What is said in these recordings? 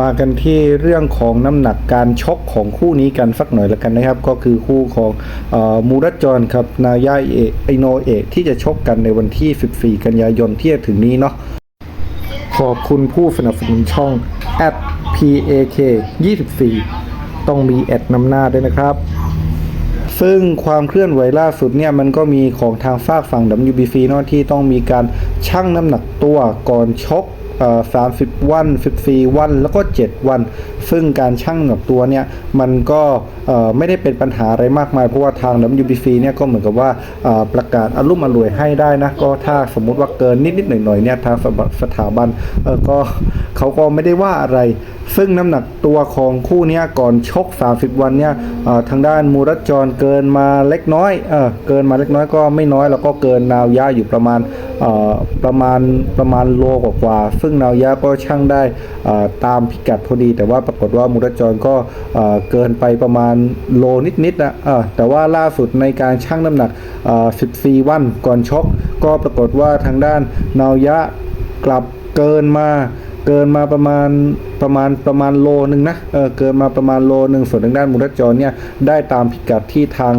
มากันที่เรื่องของน้ำหนักการชกของคู่นี้กันสักหน่อยละกันนะครับ ก็คือคู่ของอมูรัตจอนครับนายาเอไอโนเอะที่จะชกกันในวันที่ 14 กันยายนที่จะถึงนี้เนาะขอบคุณผู้สนับสนุนช่อง @pak 24 ต้องมีแอดนำหน้าด้วยนะครับซึ่งความเคลื่อนไหวล่าสุดเนี่ยมันก็มีของทางฝากฝั่ง WBC เนาะที่ต้องมีการชั่งน้ำหนักตัวก่อนชก เอ่อ30วัน 14 วันแล้วก็ 7 วัน ซึ่งการชั่งหนักตัวเนี่ยมันก็ไม่ได้เป็นปัญหาอะไรมากมาย เพราะว่าทาง WBC เนี่ยก็เหมือนกับว่าประกาศอารมณ์อร่วยให้ได้นะก็ถ้าสมมุติว่าเกินนิดๆหน่อยๆเนี่ยทางสถาบันก็เขาก็ไม่ได้ว่าอะไร ซึ่งน้ำหนักตัวของคู่เนี้ยก่อนชก 30 วันเนี่ยทางด้านมูรัตจรเกินมาเล็กน้อยเออเกินมาเล็กน้อยก็ไม่น้อย แล้วก็เกินนาวยะอยู่ประมาณประมาณประมาณโลกว่าๆซึ่งนาวยะก็ช่างได้ตามพิกัดพอดี แต่ว่าปรากฏว่ามุรจรก็เกินไปประมาณโลนิดๆนะแต่ว่าล่าสุดในการชั่งน้ำหนัก 14 วันก่อนชก ก็ปรากฏว่าทางด้านนาวยะกลับเกินมาเกินมาประมาณ ประมาณประมาณโลนึงนะเออเกินมาประมาณโลนึงส่วนทางด้านมูรัตจรเนี่ยได้ตามพิกัดที่ทาง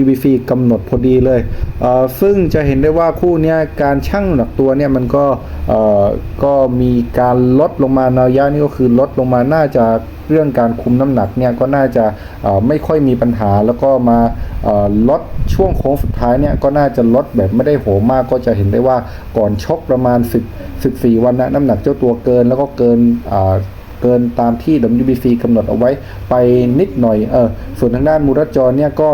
WBC กำหนดพอดีเลยเออซึ่งจะเห็นได้ว่าคู่เนี้ยการชั่งหนักตัวเนี่ยมันก็เออก็มีการลดลงมานายะนี่ก็คือลดลงมาน่าจะเรื่องการคุมน้ำหนักเนี่ยก็น่าจะไม่ค่อยมีปัญหาแล้วก็มาลดช่วงโค้งสุดท้ายเนี่ยก็น่าจะลดแบบไม่ได้โหมมากก็จะเห็นได้ว่าก่อนชกประมาณ10 14 วันนะน้ำหนักเจ้าตัวเกินแล้วก็เกิน เกินตามที่ WBC กำหนดเอาไว้ไปนิดหน่อยเออส่วนทางด้านมูรจรเนี่ยก็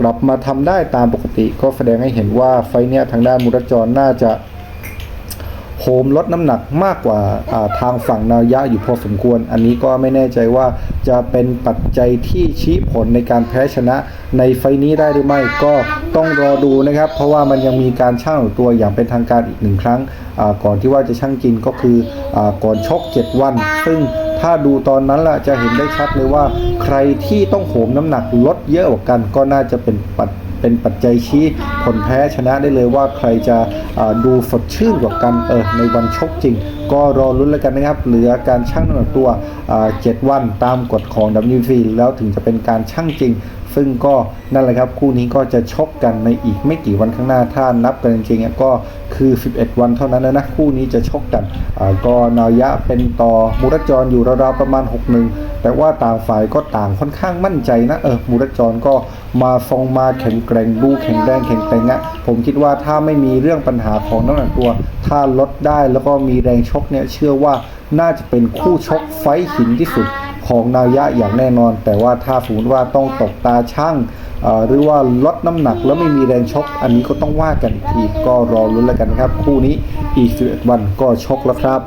กลับมาทำได้ตามปกติ ก็แสดงให้เห็นว่าไฟเนี่ยทางด้านมูรจรน่าจะ โหมลดน้ำหนักมากกว่าาทางฝั่งนายะอยู่พอสมควร อันนี้ก็ไม่แน่ใจว่าจะเป็นปัจจัยที่ชี้ผลในการแพ้ชนะในไฟนี้ได้หรือไม่ก็ต้องรอดูนะครับ เพราะว่ามันยังมีการชั่งตัวอย่างเป็นทางการอีกหนึ่งครั้งก่อนที่ว่าจะชั่งจริงก็คืออก่อนชก 7 วัน ซึ่งถ้าดูตอนนั้นล่ะจะเห็นได้ชัดเลยว่า ใครที่ต้องโหมน้ำหนักลดเยอะกว่ากันก็น่าจะเป็นปัจ เป็นปัจจัยชี้ผลแพ้ชนะได้เลยว่าใครจะดูสดชื่นกว่ากันเออในวันชกจริง ก็รอลุ้นแล้วกันนะครับ เหลือการชั่งน้ำหนักตัวอ่า7วันตามกฎของ WBC แล้วถึงจะเป็นการชั่งจริง ซึ่งก็นั่นแหละครับ คู่นี้ก็จะชกกันในอีกไม่กี่วันข้างหน้าถ้านับกันจริงๆก็คือ 11 วันเท่านั้นแล้วนะคู่นี้จะชกกันก็นายะเป็นต่อมูรจรอยู่ราวๆประมาณ 6-1 แต่ว่าต่างฝ่ายก็ต่างค่อนข้างมั่นใจนะเออมูรจรก็มาฟองมาแข็งแกร่งดูแข็งแรงแข็งแกร่งอะผมคิดว่าถ้าไม่มีเรื่องปัญหาของน้ำหนักตัว ถ้าลดได้แล้วก็มีแรงชกเนี่ยเชื่อว่าน่าจะเป็นคู่ชกไฟหินที่สุดของนายะอย่างแน่นอน แต่ว่าถ้าสมมติว่าต้องตกตาช่างหรือว่าลดน้ำหนักแล้วไม่มีแรงชก อันนี้ก็ต้องว่ากันอีกทีก็รอรุ้นแล้วกันครับ คู่นี้อีก11วันก็ชกแล้วครับ